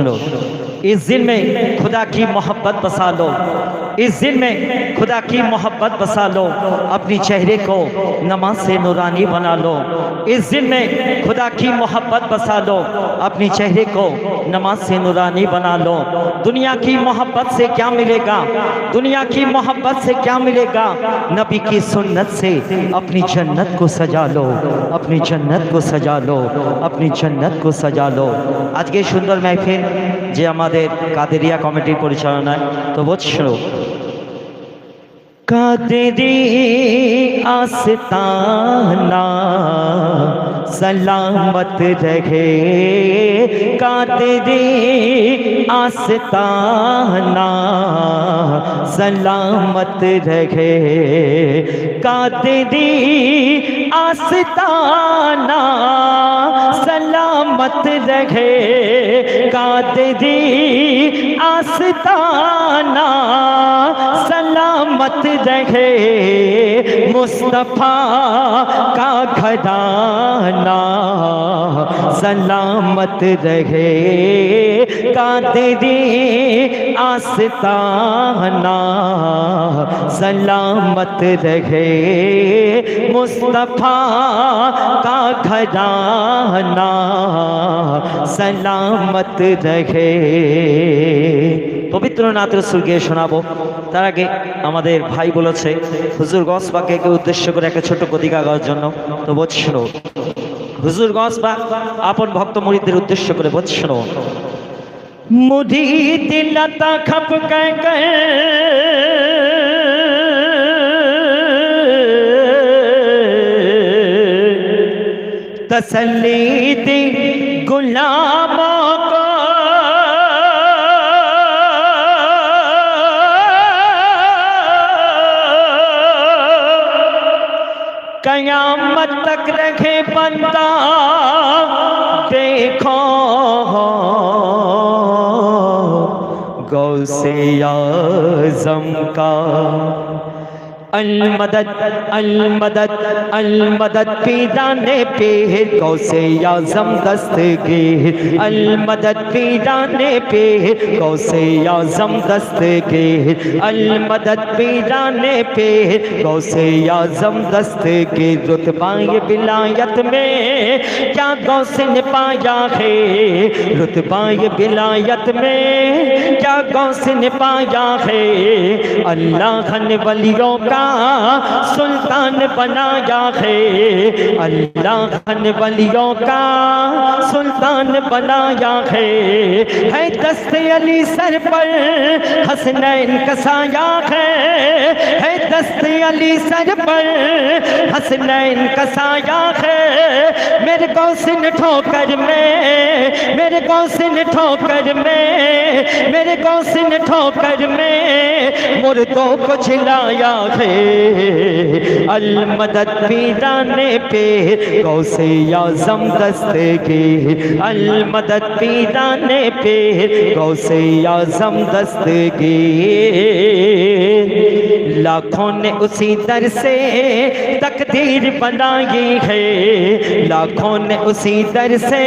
لو اس دن میں خدا کی محبت بسا لو۔ اس دن میں خدا کی محبت بسا لو۔ اپنی چہرے کو نماز سے نورانی بنا لو۔ اس دن میں خدا کی محبت بسا لو۔ اپنی چہرے کو نماز سے نورانی بنا لو۔ دنیا کی محبت سے کیا ملے گا؟ دنیا کی محبت سے کیا ملے گا؟ نبی کی سنت سے اپنی جنت کو سجا لو۔ اپنی جنت کو سجا لو۔ اپنی جنت کو سجا لو۔ آج کے شندر মাহফিল যে আমাদের কাদেরিয়া কমিটির পরিচালনায় তো বৎসরো কাদেরি आस्ताना सलामत रहे कादेरी आस्ताना سلامت رہے۔ قادری آستانہ سلامت رہے۔ قادری آستانہ سلامت دہے مصطفیٰ کا گھرانا سلامت رہے قادری آستانا سلامت رہے مصطفیٰ کا گھرانا سلامت رہے পবিত্রনাথ রসুল গিয়ে শোনাবো। তার আগে আমাদের ভাই বলেছে, হুজুর গসবাকে উদ্দেশ্য করে একটা ছোট কদিকা গাওয়ার জন্য। তো বোঝ শোনো, হুজুর গসবা আপন ভক্ত মরিদের উদ্দেশ্য করে বোঝ মুদি দিলতা খপ তসলি গুলাব बंदा देखो गौ से आजम का المدد المدد المدد پیرانے پیر گوسے سے یازم دست گیر المدد پیرانے پیر گوسے سے یازم دست المدد پیرانے پیر گوسے سے یازم دست رتبہ یہ بلایت میں کیا گو سے نپایا ہے؟ رتبہ یہ بلایت میں کیا گو سے نپایا ہے؟ اللہ خن ولیوں کا سلطان بنایا ہے۔ اللہ خان ولیوں کا سلطان بنایا ہے۔ ہے دست علی سر پر حسنین کسایا ہے۔ ہے دست علی سر پر حسنین کسایا ہے۔ میرے گوسن ٹھوکر میں، میرے گوسن ٹھوکر میں، میرے گوسن ٹھوکر میں۔ مردوں کو چھلایا ہے، المدد پیرانے پہ گوس اعظم دستے کے۔ المدد پیرانے پہ گوس زم دستے کے۔ لاکھوں نے اسی در سے تقدیر بنائی ہے، لاکھوں انہوں نے اسی در سے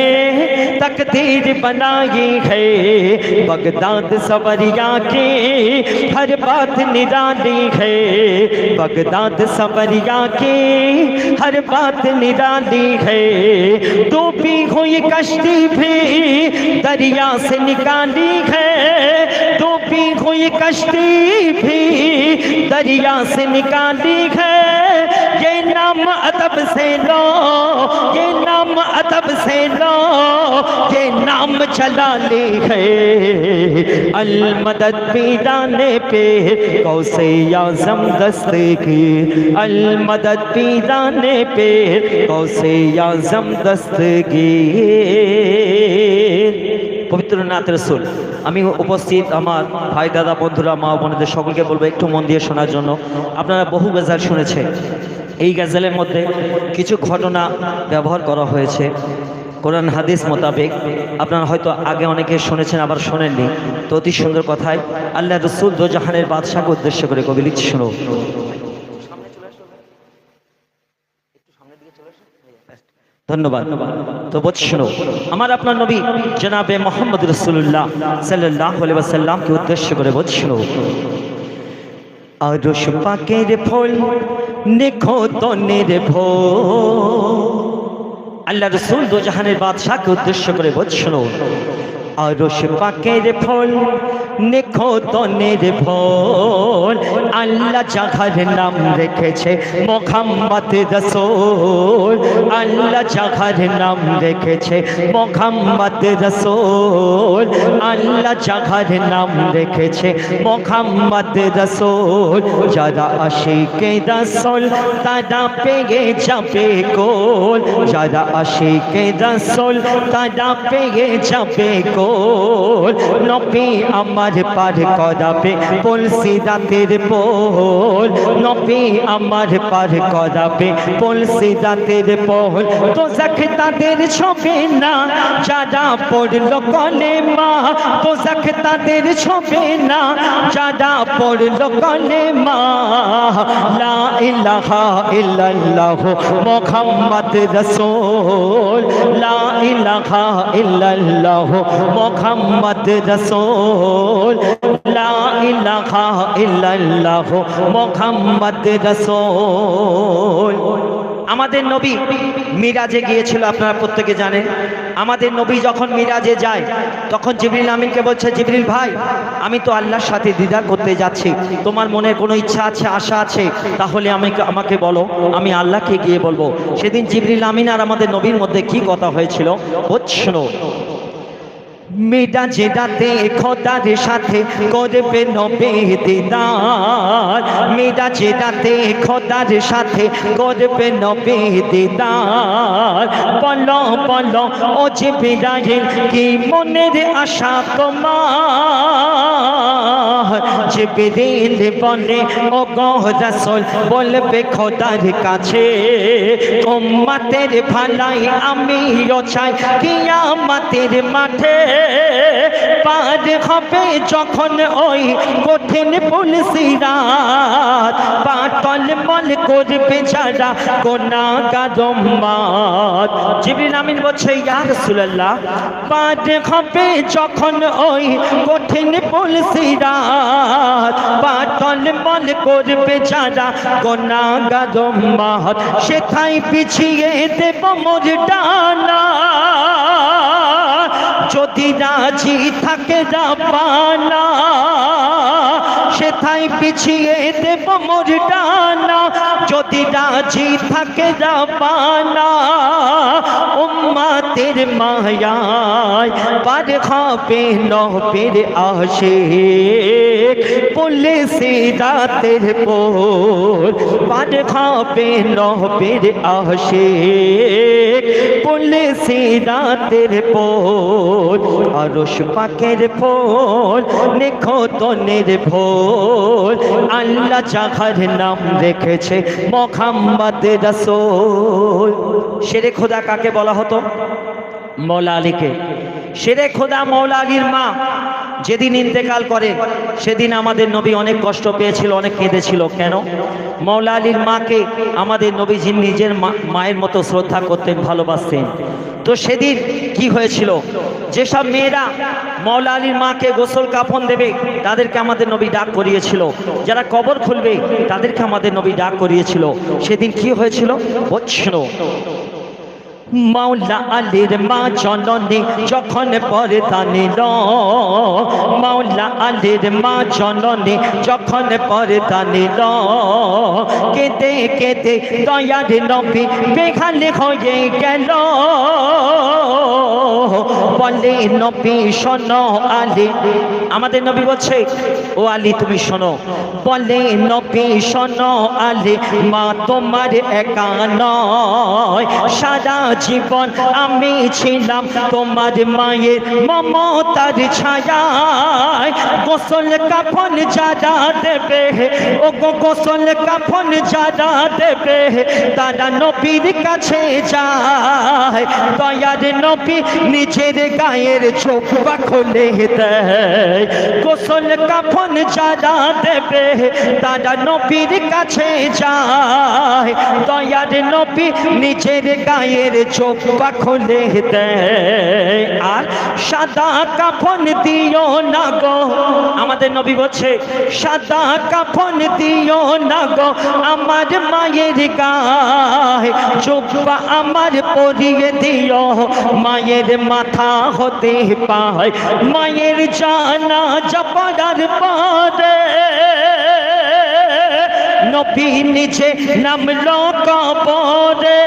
تقدیر بنائی ہے۔ بغداد سوریا کی ہر بات نرالی ہے۔ بغداد سوریا کی ہر بات نرالی ہے۔ تو بھی ہوئی کشتی بھی دریا سے نکالی ہے۔ تو بھی ہوئی کشتی بھی دریا سے نکالی ہے۔ یہ نام अदब से लो ये नाम अदब से लो ये नाम चला ली है अलमदद पीराने पे गौसे आजम दस्ते की अलमदद पीराने पे गौसे आजम दस्ते की পবিত্র নাথ রসুল আমি উপস্থিত আমার ভাই দাদা বন্ধুরা মা বোনদের সকলকে বলবো একটু মন দিয়ে শোনার জন্য আপনারা বহু গেজাল শুনেছেন এই গেজালের মধ্যে কিছু ঘটনা ব্যবহার করা হয়েছে। কোরআন হাদিস মোতাবেক। আপনারা হয়তো আগে অনেকে শুনেছেন, আবার শোনেননি। তো অতি সুন্দর কথায় আল্লাহ রসুল দোজাহানের বাদশাকে উদ্দেশ্য করে কবি লিখছি শুনো ধন্যবাদ। তো বৎসন আমার আপনার নবী জনাবে মোহাম্মদ রসুল্লাহ সাল্লাহ সাল্লামকে উদ্দেশ্য করে বৎসন আরশ পাকের ফল দেখো তনের ভো আল্লাহ রসুল দোজাহানের বাদশাহকে উদ্দেশ্য করে বৎসন আরশ পাকের ফল দেখো তনের ফল আল্লাহ জাহার নাম রেখেছে মোহাম্মদ রসুল। আল্লাহ জাহার নাম রেখেছে মোহাম্মদ রসুল। আল্লাহ জাহার নাম রেখেছে মোহাম্মদ রসুল। যারা আশিকে রসুল, তারা পেয়ে যাবে কোল যারা আশিকে রসুল, তারা পেয়ে যাবে কোল নবী আমার পার করাবে পলসি রাতের পোল। নবী আমার পার করাবে পলসি রাতের পোল। তো জাখ তাদের ছবে না, যারা পড়ল কলে মা তো জাখ তাদের ছবে না, যারা পড়ল কলে মা লা ইলাহা ইল্লাল্লাহ মুহাম্মদ রাসূল। লা ইলাহা ইল্লাল্লাহ মুহাম্মদ রাসূল ইলাহা মুহাম্মদ রাসূল। আমাদের নবী মিরাজে গিয়েছিল, আপনারা প্রত্যেকে জানেন। আমাদের নবী যখন মিরাজে যায়, তখন জিবরিল আমিনকে বলছে, জিবরিল ভাই, আমি তো আল্লাহর সাথে দিদার করতে যাচ্ছি। তোমার মনে কোনো ইচ্ছা আছে, আশা আছে? তাহলে আমি আমাকে বলো, আমি আল্লাহকে গিয়ে বলব। সেদিন জিবরিল আমিন আর আমাদের নবীর মধ্যে কি কথা হয়েছিল? বুঝছ মেয়েটা যেটাতে খোদার সাথে করবে নবে দিদার। মেয়েটা যেটাতে খোদার সাথে করবে নবে দিদার। বলো বলো, ও যে বিরাহিল কি মনের আশা তোমার? যে বেদিল বলে ও গহ রসল, বলবে খোদার কাছে তোমাদের ভালাই আমিও চাই কিয়ামাতের মাঠে পার হবে যখন ওই কঠিন পুলসিরাত পাতল মল করবে যারা কোনা গাদম্মাত জিবরিল আমিন বলছে, ইয়া রাসূলুল্লাহ, পার হবে যখন ওই কঠিন পুলসিরাত পাতল মল করবে যারা কোনা গাদম্মাত সেথায় পিছিয়ে দেব মোর ডানা যদি রাজি থাকে পানা সেথায় পিছিয়ে দেব মোর ডানা যদি রাজি থাকে পানা উম্মাতের মায়ায় পার খাবে নবের আসে পুলিশে রাতের পোর পার খাবে নবের আসে পুলিশে রাতের পোর, আরশ পাকের ফোল নেখো তনের ভোল আল্লাহ জাহার নাম রেখেছে মোহাম্মদ রসুল। শেরে খোদা কাকে বলা হতো? মৌলা আলীকে। শেরে খোদা মৌলা আলীর মা। যেদিন ইন্তেকাল করে, সেদিন আমাদের নবী অনেক কষ্ট পেয়েছিল, অনেক কেঁদেছিল। কেন? মৌলা আলীর মাকে আমাদের নবীজি নিজের মায়ের মতো শ্রদ্ধা করতেন, ভালোবাসতেন। তো সেদিন কি হয়েছিল? যেসব মেয়েরা মৌলা আলীর মাকে গোসল কাফন দেবে, তাদেরকে আমাদের নবী ডাক করিয়েছিল। যারা কবর খুলবে, তাদেরকে আমাদের নবী ডাক করিয়েছিল। সেদিন কি হয়েছিল? বলছিল মাওলা আলীর মা জননী যখন পর্দা নিল মাওলা আলীর মা জননী যখন পর্দা নিল কেঁদে কেঁদে দয়ার নবী বেখালে হয়ে গেল। বলে নবী, শোনো আলী। আমাদের নবী বলছে, ও আলী, তুমি শোনো। বলে নবী, শোনো আলী, মা তোমার একা নয়। সারা জীবন আমি ছিলাম তোমার মায়ের মমতার ছায়া গোসল কাফন যারা দেবে ও গোসল কাফন যারা দেবে, তারা নবীর কাছে যায়। দয়ার নবী নিজের গায়ের চোখা খুলে দেয়। গোসল কাফন যারা দেবে, তারা নবীর কাছে যায়। দয়ার নবী নিজের গায়ের চোখা খুলে দেয় আর সাদা কাফন দিও না গো। আমাদের নবী বলছে, সাদা কাফন দিও না গো আমার মায়ের গায়ে। চোখা আমার পরিয়ে দিও, মায়ের মাথা হতে পায়। মায়ের জানা জপার পরে নবী নিচে নামলো কবরে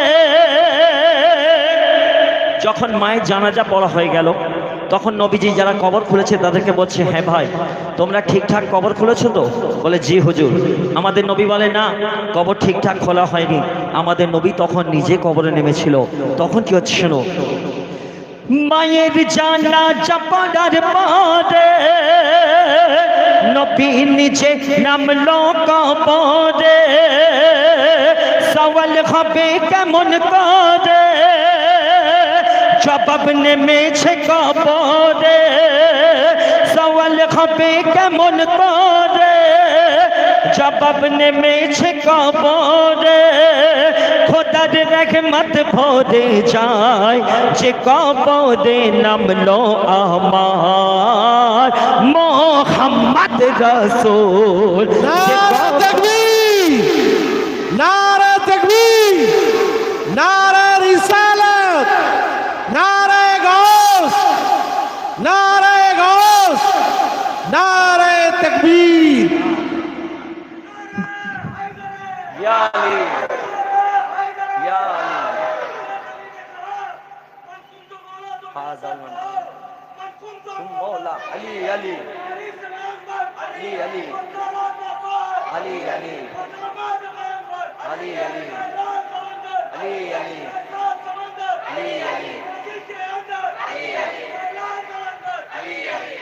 যখন মায়ের জানাজা পড়া হয়ে গেল, তখন নবীজি যারা কবর খুলেছে তাদেরকে বলছে হ্যাঁ ভাই, তোমরা ঠিকঠাক কবর খুলেছো তো? বলে, জি হুজুর। আমাদের নবী বলে, না, কবর ঠিকঠাক খোলা হয়নি। আমাদের নবী তখন নিজে কবরে নেমেছিল। তখন কি হচ্ছে শোনো? মায়ের জানা চাপাড়ার পরে নবী নিচে নামলো কবরে। সওয়াল হবে কেমন করে? شبابنے میچھ کا پورے سوال خبے کے منتارے شبابنے میچھے کا پورے کا রহমত نم لو آمار۔ محمد رسول আমার کا রসুল Ali. Ya Ali. Hazan. Mola. Ali Ali. Ali Ali. Ali Ali. Ali Ali. Ali Ali. Ali Ali. Ali Ali. Ali Ali.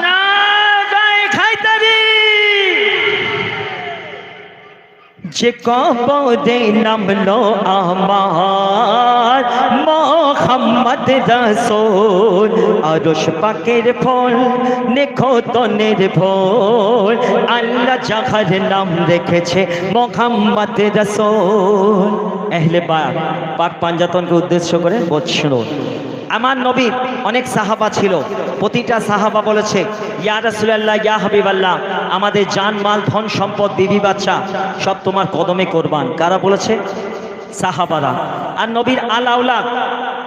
No. যে কবরে নামলো আমার মোহাম্মদ রসুল। আরশ পাকের ফল, নিখোতনের ভোল আল্লাহ জাহার নাম রেখেছে মোহাম্মদ রসুল। এহলে পাক পাক পাঞ্জাতনকে উদ্দেশ্য করে বলছিল আমার নবীর অনেক সাহাবা ছিল। প্রতিটা সাহাবা বলেছে, ইয়া রাসূলুল্লাহ, ইয়া হাবিবাল্লাহ, আমাদের জান, মাল, ধন, সম্পদ বিবি বাচ্চা, সব তোমার কদমে কোরবান। কারা বলেছে? সাহাবারা। আর নবীর আল আউলাদ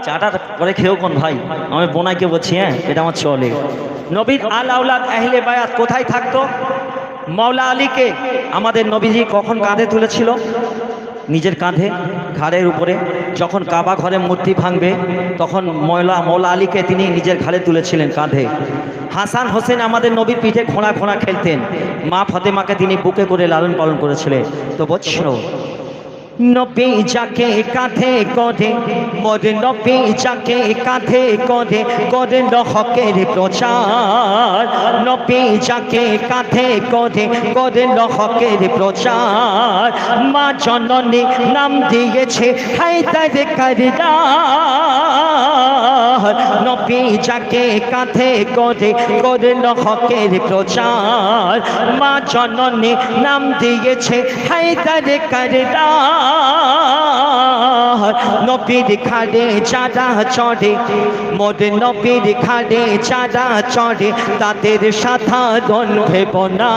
চাটা করে খেয়েও কোন ভাই? আমি বোনাইকে বলছি হ্যাঁ এটা আমার চলে। নবীর আল আউলাদ আহলে বায়াত কোথায় থাকতো? মাওলা আলীকে আমাদের নবীজি কখন কাঁধে তুলেছিল? নিজের কাঁধে ঘাড়ের উপরে, যখন কাবা ঘরে মূর্তি ভাঙবে, তখন ময়লা মৌলা আলীকে তিনি নিজের ঘাড়ে তুলেছিলেন কাঁধে। হাসান হোসেন আমাদের নবীর পিঠে ঘোড়া ঘোড়া খেলতেন। মা ফতেমাকে তিনি বুকে করে লালন পালন করেছিলেন। তো বলছিল নবী যাকে কাঁধে করে মোর নবী যাকে কাঁধে করে করে হকের প্রচার। নবী যাকে কাঁধে করে করে হকের প্রচার। মা জননী নাম দিয়েছে হায়দার কারদার নবী যাকে কাঁধে করে করল হকের প্রচার। মা জননী নাম দিয়েছে হায়দার কারদার নবীর খাড়ে চারা চড়ে মোর নবীর খাড়ে চারা চড়ে, তাদের সাধারণ ভেব না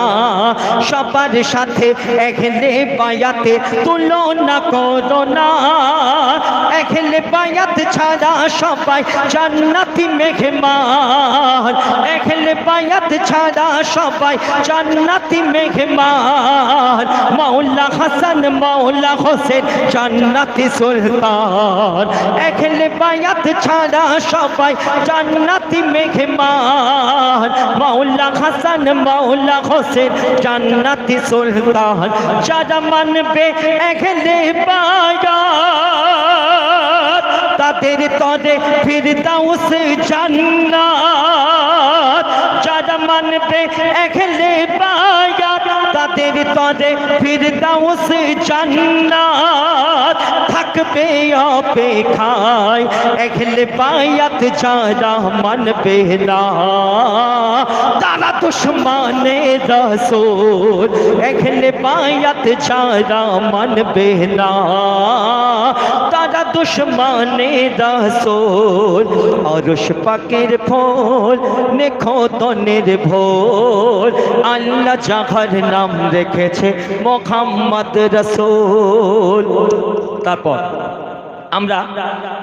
সবার সাথে এখলে বায়াতে তুলনা করো না। এখলে বায়াত ছাড়া সবাই জান্নাতি মেঘমান এখলে বায়াত ছাড়া সবাই জান্নাতি মেঘমান মাওলা হাসান, মাওলা হোসেন, জান্নাতি সুলতান। এখলে বায়াত ছাড়া সবাই জান্নাতি মেঘমান। মাওলা হাসান, মাওলা হোসেন, জান্নাতি সুলতান। যারা মানবে এখলে বায়াত, তাদের তরে ফিরদাউস জান্নাত। করে এখলে তাদের তরে ফিরদাউস জান্নাত থাকবে অপেক্ষায়। এখলে বায়াত যারা মানবে না, তারা দুশ্মনে রসুল। এখলে বায়াত যারা মানবে না, তারা দুশ্মনে রসুল। অরস পাকের ফোল নেখতনের ভোল। আল্লাহ যাহার নাম রেখেছে মোহাম্মদ রসুল। তারপর আমরা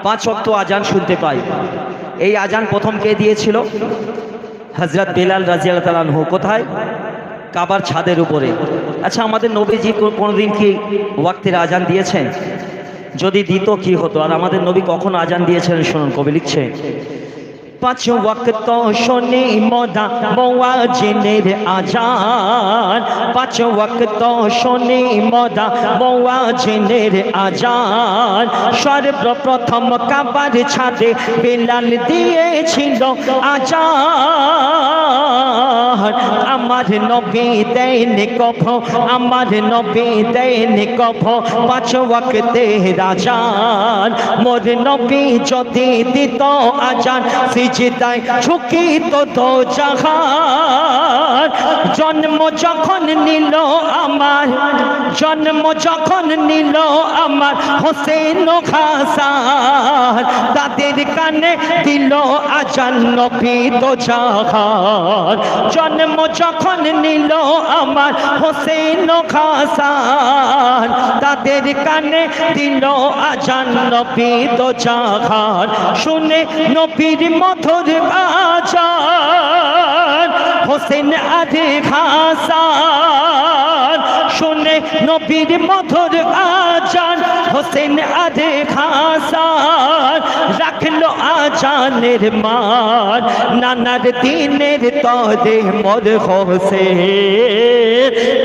পাঁচ অক্ত আজান শুনতে পাই। এই আজান প্রথম কে দিয়েছিল? হজরত বেলাল রাজিয়াল তালানহু কোথায়? কাবার ছাদের উপরে। আচ্ছা আমাদের নবীজি কোনোদিন কি ওয়াক্তের আজান দিয়েছেন? যদি দিত কি হতো? আর আমাদের নবী কখন আজান দিয়েছেন শুনুন, কবি লিখছে। পাঁচ ওয়াক্ত শোনে মদা মৌয়াজিনের আজান। পাঁচ ওয়াক্ত শোনে মদা মৌয়াজিনের আজান। সর্বপ্রথম কাবার ছাদে বেলাল দিয়েছিল আজান। আমার নবী দেন কফ, আমার নবী দেন কফ, পাঁচ ওয়াক্তে রাজান মোর নবী যদি দিত আজান সিজদায় ঝুঁকিত তো জাহান জন্ম যখন নিল আমার, জন্ম যখন নিল আমার হোসেন খাসান তাদের কানে দিল আজান নবী তো জাহান জন্ম যখন নিল আমার হোসেন খাসান তাদের কানে দিল আজান নবী তো শুনে নবীর মধুর বাজান হোসেন আধে খাসান নবীর মধুর আজান, হোসেন আধে খাসান রাখল আজানের মান নানার দিনের তরে মোর হোসেন,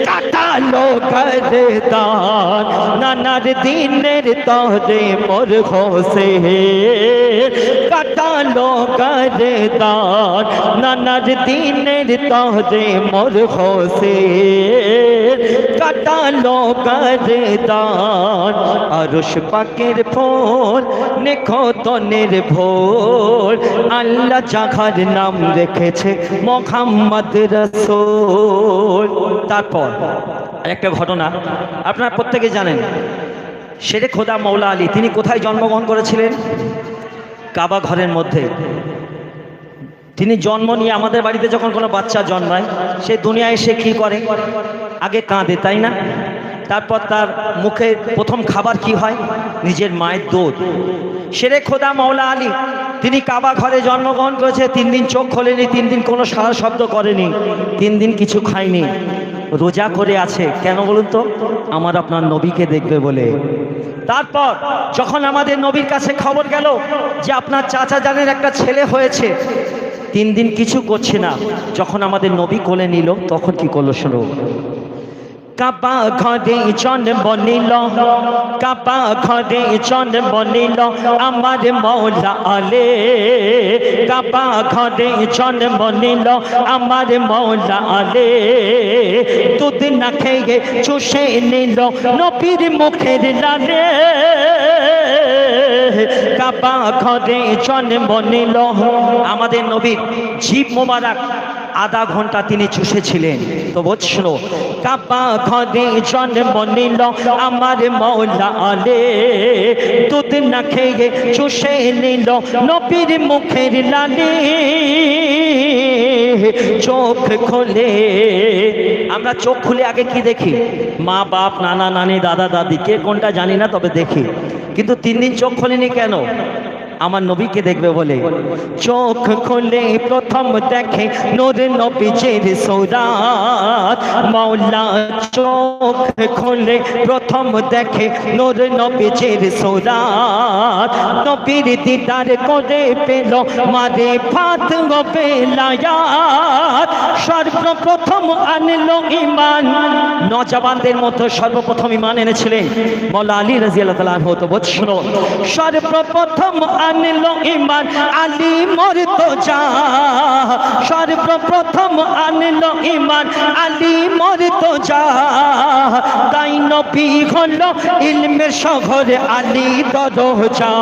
কাটালো করদান নানার দিনের তরে মোর হোসেন, কাটালো করদান নানার দিনের তরে মোর হোসেন, কাটালো করদান আরশ পাকের ফোন নেখতনের ভোর। আল্লাহ জাহার নাম রেখেছে মোহাম্মদ রসুল। তারপর একটা ঘটনা, আপনারা প্রত্যেকে জানেন শেরে খোদা মৌলা আলী, তিনি কোথায় জন্মগ্রহণ করেছিলেন? কাবা ঘরের মধ্যে। তিনি জন্ম নিয়ে আমাদের বাড়িতে যখন কোনো বাচ্চা জন্মায়, সে দুনিয়ায় সে কী করে? আগে কাঁদে, তাই না? তারপর তার মুখে প্রথম খাবার কি হয়? নিজের মায়ের দুধ সেরে খোদা মাওলা আলী, তিনি কাবা ঘরে জন্মগ্রহণ করেছে, তিন দিন চোখ খোলেনি, তিন দিন কোনো সারা শব্দ করেনি, তিন দিন কিছু খায়নি। রোজা করে আছে, কেন বলুন তো? আমার আপনার নবীকে দেখবে বলে। তারপর যখন আমাদের নবীর কাছে খবর গেল যে আপনার চাচা জানের একটা ছেলে হয়েছে, তিন দিন কিছু করছে না। যখন আমাদের নবী কোলে নিল, তখন কি করল শোনো? কাবা ঘরে জন্ম নিল, কাবা ঘরে জন্ম নিল, আমার মৌলা আলে। কাবা ঘরে জন্ম নিল, আমার মৌলা আলে। দুধ না খেয়ে চুষে নিল নবীর মুখের লালে। কাবা ঘরে জন্ম নিল, আমাদের নবীর জীব মোবারক। আধা ঘণ্টা তিনি চুষেছিলেন। তো বলছিল কাবা ঘরে জন্ম নিল আমার মৌলা আলে। দুধ না খেয়ে চুষে নিল নবীর মুখের লালে। চোখ খোলে। আমরা চোখ খুলে আগে কি দেখি? মা, বাপ, নানা, নানি, দাদা, দাদি, কে কোনটা জানি না, তবে দেখি। কিন্তু তিন দিন চোখ খোলেনি কেন? আমার নবীকে দেখবে বলে। চোখ খুলে প্রথম দেখে নূর নবীজের সৌরাত। মাওলা চোখ খুলে প্রথম দেখে নূর নবীজের সৌরাত। নবীর দিদার করে পেল মারে ফাত বেলায়াত। সর্বপ্রথম আনলো ইমান নজওয়ানদের মতো সর্বপ্রথম ইমান এনেছিলেন। মৌলা আলী রাজিয়াল্লাহ তাআলা হতো বৎসর সর্বপ্রথম আনলো ইমান, আলী মোর তো যা সর্বপ্রথম আনলো ইমান, আলী মোর তো যা তাই নবী হলো ইলমের শহর, আলী দরজা।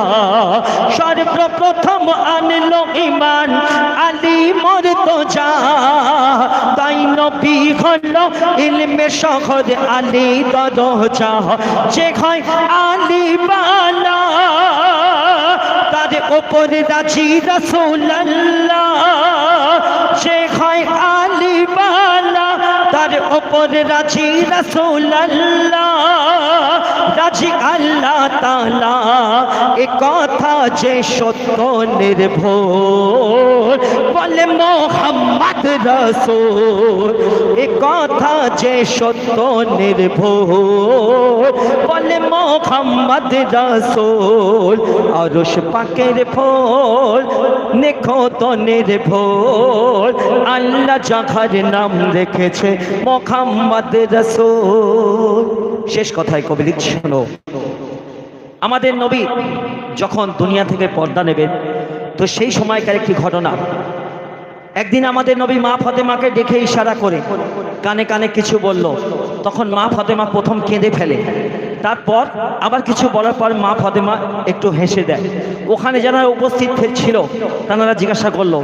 সর্বপ্রথম আনলো ইমান, আলী মোর তো যা তাই নবী হলো ইলমের শহর, আলী দরজা। যে হয় আলী বালা। ওপরে রাজি রসুল্লাহ তার ওপরে রাজি রসুল্লাহ রাজি আল্লাহ তালা এ কথা যে সত্য নির্ভর বলে মোহাম্মদ রসুল। এ কথা যে সত্য নির্ভর বলে মোহাম্মদ রসুল। আরশ পাকের ফোল নেখো তো নির্ভর আল্লাহ জাহার নাম রেখেছে মোহাম্মদ রসুল। শেষ কথায় কবি লিখছিল আমাদের নবী যখন দুনিয়া থেকে পর্দা নেবেন, তো সেই সময়কার একটি ঘটনা। একদিন আমাদের নবী মা ফতেমাকে ডেকে ইশারা করে, কানে কানে কিছু বলল। তখন মা ফতেমা প্রথম কেঁদে ফেলে। তারপর আবার কিছু বলার পর মা ফতেমা একটু হেসে দেয়। ওখানে যারা উপস্থিত ছিল, তারা জিজ্ঞাসা করল,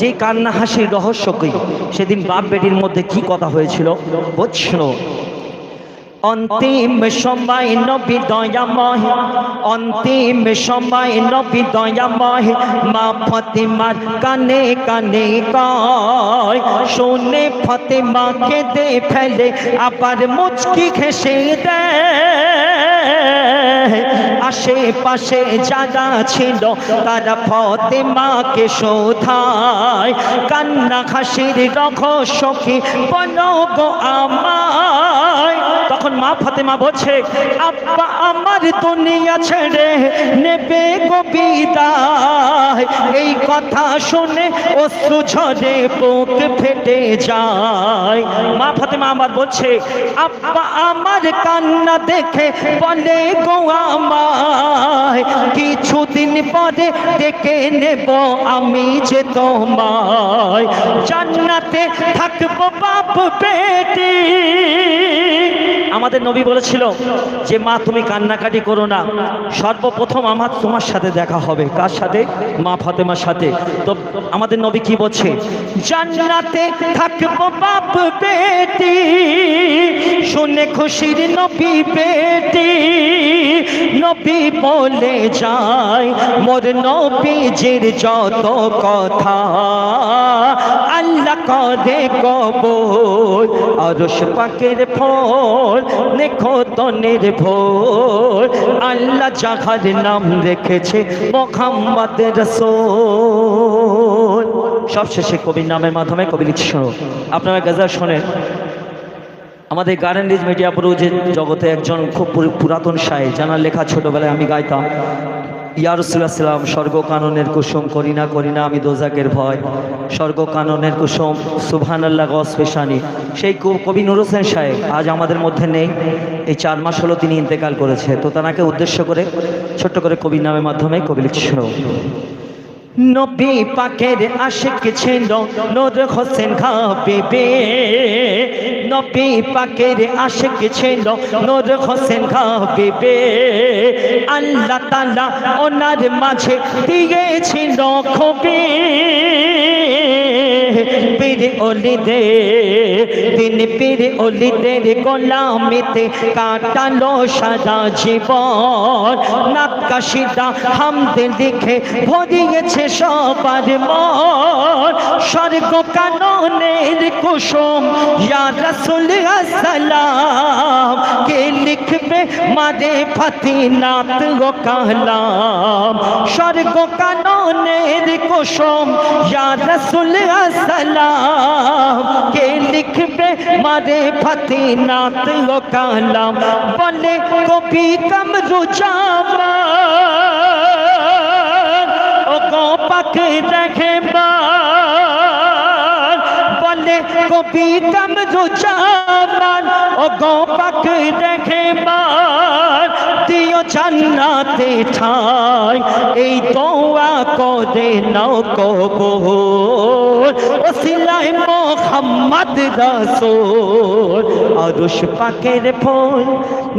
যে কান্না হাসির রহস্য কি? সেদিন বাপ বেটির মধ্যে কি কথা হয়েছিল? বুঝছিল অন্তিম সময় নবী দয়াময়, অন্তিম সময় নবী দয়াময়, মা ফতেমার কানে কানে কয়, শুনে ফতেমা কেঁদে ফেলে, আবার মুচকি ঘেসে দেয় আশেপাশে যারা ছিল, তারা ফতেমাকে শোধায়, কান্না, হাসির রহস্যকে বলো গো আমায়? তখন মা ফাতেমা বলছে, আব্বা, আমার দুনিয়া ছেড়ে নেবে কবিতায় এই কথা শুনে অশ্রু ঝরে বুক ফেটে যায়। মা ফাতেমা আমার বলছে, আব্বা, আমার কান্না দেখে বলে গো আমায়। কিছুদিন পরে ডেকে নেব আমি যে তোমায়। জান্নাতে থাকব বাপ বেটি। আমাদের নবী বলেছিল যে, মা, তুমি কান্নাকাটি করো না। সর্বপ্রথম আমার তোমার সাথে দেখা হবে। কার সাথে? মা ফাতেমার সাথে। তো আমাদের নবী কি বলছে? জান্নাতে থাকব বাপ বেটি, শুনে খুশির নবী বেটি, নবী বলে যায়, মোর নবীজির যত কথা, আল্লাহ করে কবল। আরশ পাকের ফল দেখো তো নির্ভর আল্লাহ জাহার নাম রেখেছে মোহাম্মদ রসুল। সবশেষে কবির নামের মাধ্যমে কবি লিখছে শোনো। আপনারা গাজা শোনেন। আমাদের গার্ডেনরিজ মিডিয়া যে জগতে একজন খুব পুরাতন সাহেব জানার লেখা ছোটবেলায় আমি গাইতাম। ইয়ারসুল্লাহাম স্বর্গ কাননের কুসুম করি না করি না, আমি দোজাকের ভয়। স্বর্গ কাননের কুসুম সুবহান আল্লাহ গস সেই কবি নুর হোসেন সাহেব আজ আমাদের মধ্যে নেই। এই চার মাস হলো তিনি ইন্তেকাল করেছে। তো তাকে উদ্দেশ্য করে ছোট্ট করে কবির নামের মাধ্যমে কবি লিখছে শোনো। নবী পাকের আশিক ছিল, নূর হোসেন হাবিবে। নবী পাকের আশিক ছিল, নূর হোসেন হাবিবে। আল্লাহ তাআলা ওনার মাঝে দিয়েছিল খুবই। পীর অলিদে দিন পীর অলিদের গোলামিতে কাটালো সারা জীবন। নাকাশিদা হামদে লিখে ভরিয়েছে সবার মন। স্বর্গ কাননের কুসুম, ইয়া রাসূল আসসালাম কে লিখবে মারে ফতিনাত গো কালাম? স্বর্গ কাননের কুসুম, ইয়া রাসূল আসসালাম কে লিখবে মারে ফতিনাত গো কালাম বলে কবি কমরু জামা ও গো পাখি দেখে মান বলে কবি কমরু জামান ও গো পাখি দেখে মান জান্নাতে ঠাই এই দোয়া করে নাও কবুল। ওসিলায় মোহাম্মদ রাসূল, আরশ পাকের ফুল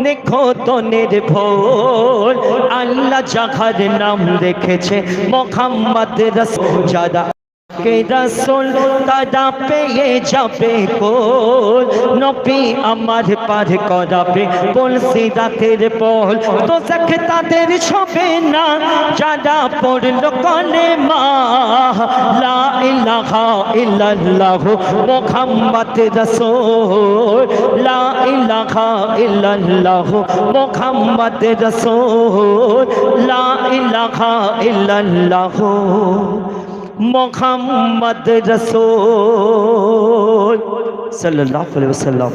নিখোতনের ভোল। আল্লাহ জাহার নাম রেখেছে মোহাম্মদ রাসূল, যারা কে রসুল তারা পেয়ে যাবে কোল? নবী আমার পার করাবে কোল সিরাতের পল তো দেখ তাদের ছবে না, যারা পড়ল কলে মা। লা ইলাহা ইল্লাল্লাহ মুহাম্মদ রাসূল। লা ইলাহা ইল্লাল্লাহ মুহাম্মদ রাসূল। লা ইলাহা ইল্লাল্লাহ মোহাম্মদ রসোল সাল্লাল্লাহু আলাইহি ওয়াসাল্লাম।